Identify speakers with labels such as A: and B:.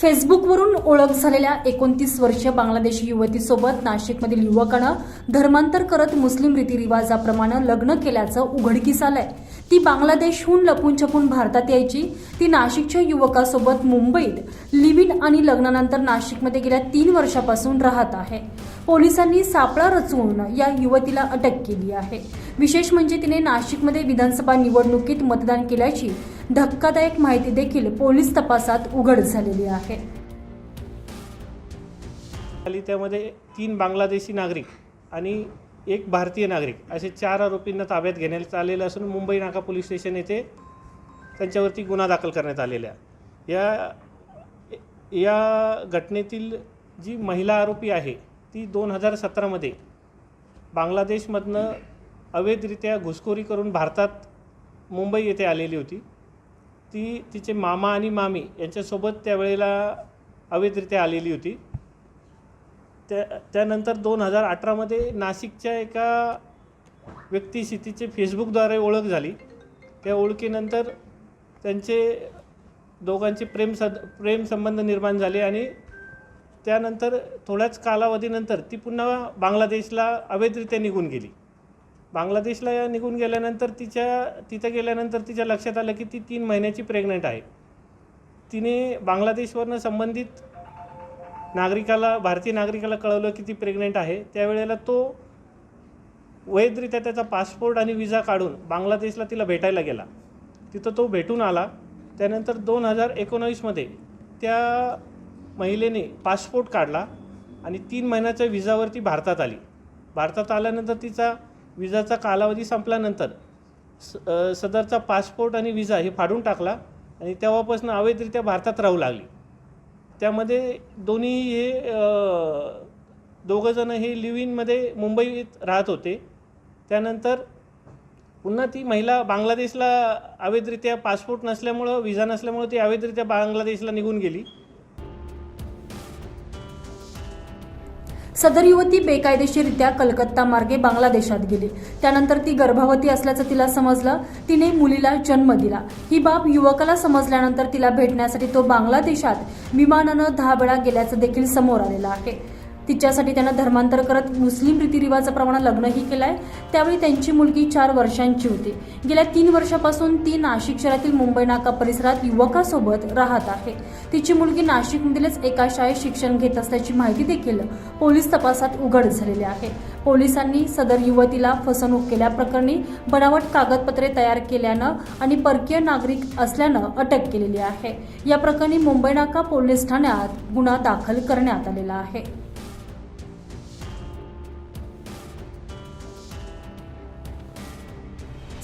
A: फेसबुकवरून ओळख झालेल्या एकोणतीस वर्षीय बांगलादेशी युवतीसोबत नाशिकमधील युवकानं धर्मांतर करत मुस्लिम रीतिरिवाजाप्रमाणे लग्न केल्याचं उघडकीस आलंय. ती बांगलादेशहून लपून छपून भारतात यायची. ती नाशिकच्या युवकासोबत मुंबईत लिव्ह इन आणि लग्नानंतर नाशिकमध्ये गेल्या तीन वर्षापासून राहत आहे. पोलिसांनी सापळा रचवून या युवतीला अटक केली आहे. विशेष म्हणजे तिने नाशिकमध्ये विधानसभा निवडणुकीत मतदान केल्याची धक्कादायक माहिती देखील पोलीस तपासात उघड झालेली आहे
B: खाली त्यामध्ये तीन बांगलादेशी नागरिक आणि एक भारतीय नागरिक असे चार आरोपींना ताब्यात घेण्यात आलेलं असून मुंबई नाका पोलीस स्टेशन येथे त्यांच्यावरती गुन्हा दाखल करण्यात आलेला आहे. या या घटनेतील जी महिला आरोपी आहे ती दोन हजार सतरामध्ये बांगलादेशमधनं अवैधरित्या घुसखोरी करून भारतात मुंबई येथे आलेली होती ती तिचे मामा आणि मामी यांच्यासोबत त्यावेळेला अवैधरित्या आलेली होती. त्या त्यानंतर दोन हजार अठरामध्ये नाशिकच्या एका व्यक्तीशी तिचे फेसबुकद्वारे ओळख झाली. त्या ओळखीनंतर त्यांचे दोघांचे प्रेम सद प्रेमसंबंध निर्माण झाले आणि त्यानंतर थोड्याच कालावधीनंतर ती पुन्हा बांगलादेशला अवैधरित्या निघून गेली. बांगलादेशला निघून गेल्यानंतर तिच्या तिथं गेल्यानंतर तिच्या लक्षात आलं की ती तीन महिन्याची प्रेग्नंट आहे. तिने बांगलादेशवरनं संबंधित नागरिकाला भारतीय नागरिकाला कळवलं की ती प्रेग्नेंट आहे. त्यावेळेला तो वैधरित्या त्याचा पासपोर्ट आणि विजा काढून बांगलादेशला तिला भेटायला गेला. तिथं तो भेटून आला. त्यानंतर दोन हजार एकोणावीसमध्ये त्या महिलेने पासपोर्ट काढला आणि तीन महिन्याच्या विजावरती भारतात आली. भारतात आल्यानंतर तिचा विजाचा कालावधी संपल्यानंतर स सदरचा पासपोर्ट आणि विजा हे फाडून टाकला आणि तेव्हापासून अवैधरित्या भारतात राहू लागली. त्यामध्ये दोन्ही हे दोघंजणं हे लिव्ह इनमध्ये मुंबईत राहत होते. त्यानंतर पुन्हा ती महिला बांगलादेशला अवैधरित्या पासपोर्ट नसल्यामुळं विजा नसल्यामुळं ती अवैधरित्या बांगलादेशला निघून गेली.
A: सदर युवती बेकायदेशीररित्या कलकत्ता मार्गे बांगलादेशात गेली. त्यानंतर ती गर्भवती असल्याचं तिला समजलं. तिने मुलीला जन्म दिला. ही बाब युवकाला समजल्यानंतर तिला भेटण्यासाठी तो बांगलादेशात विमानानं दहा वेळा गेल्याचं देखील समोर आलेलं आहे. तिच्यासाठी त्यांना धर्मांतर करत मुस्लिम रीतिरिवाजाप्रमाणे लग्नही केलं आहे त्यावेळी त्यांची मुलगी चार वर्षांची होती. गेल्या तीन वर्षापासून ती नाशिक शहरातील मुंबई नाका परिसरात युवकासोबत राहत आहे. तिची मुलगी नाशिकमधीलच एका शाळेत शिक्षण घेत असल्याची माहिती देखील पोलीस तपासात उघड झालेली आहे. पोलिसांनी सदर युवतीला फसवणूक केल्याप्रकरणी बनावट कागदपत्रे तयार केल्यानं आणि परकीय नागरिक असल्यानं अटक केलेली आहे. या प्रकरणी मुंबई नाका पोलीस ठाण्यात गुन्हा दाखल करण्यात आलेला आहे.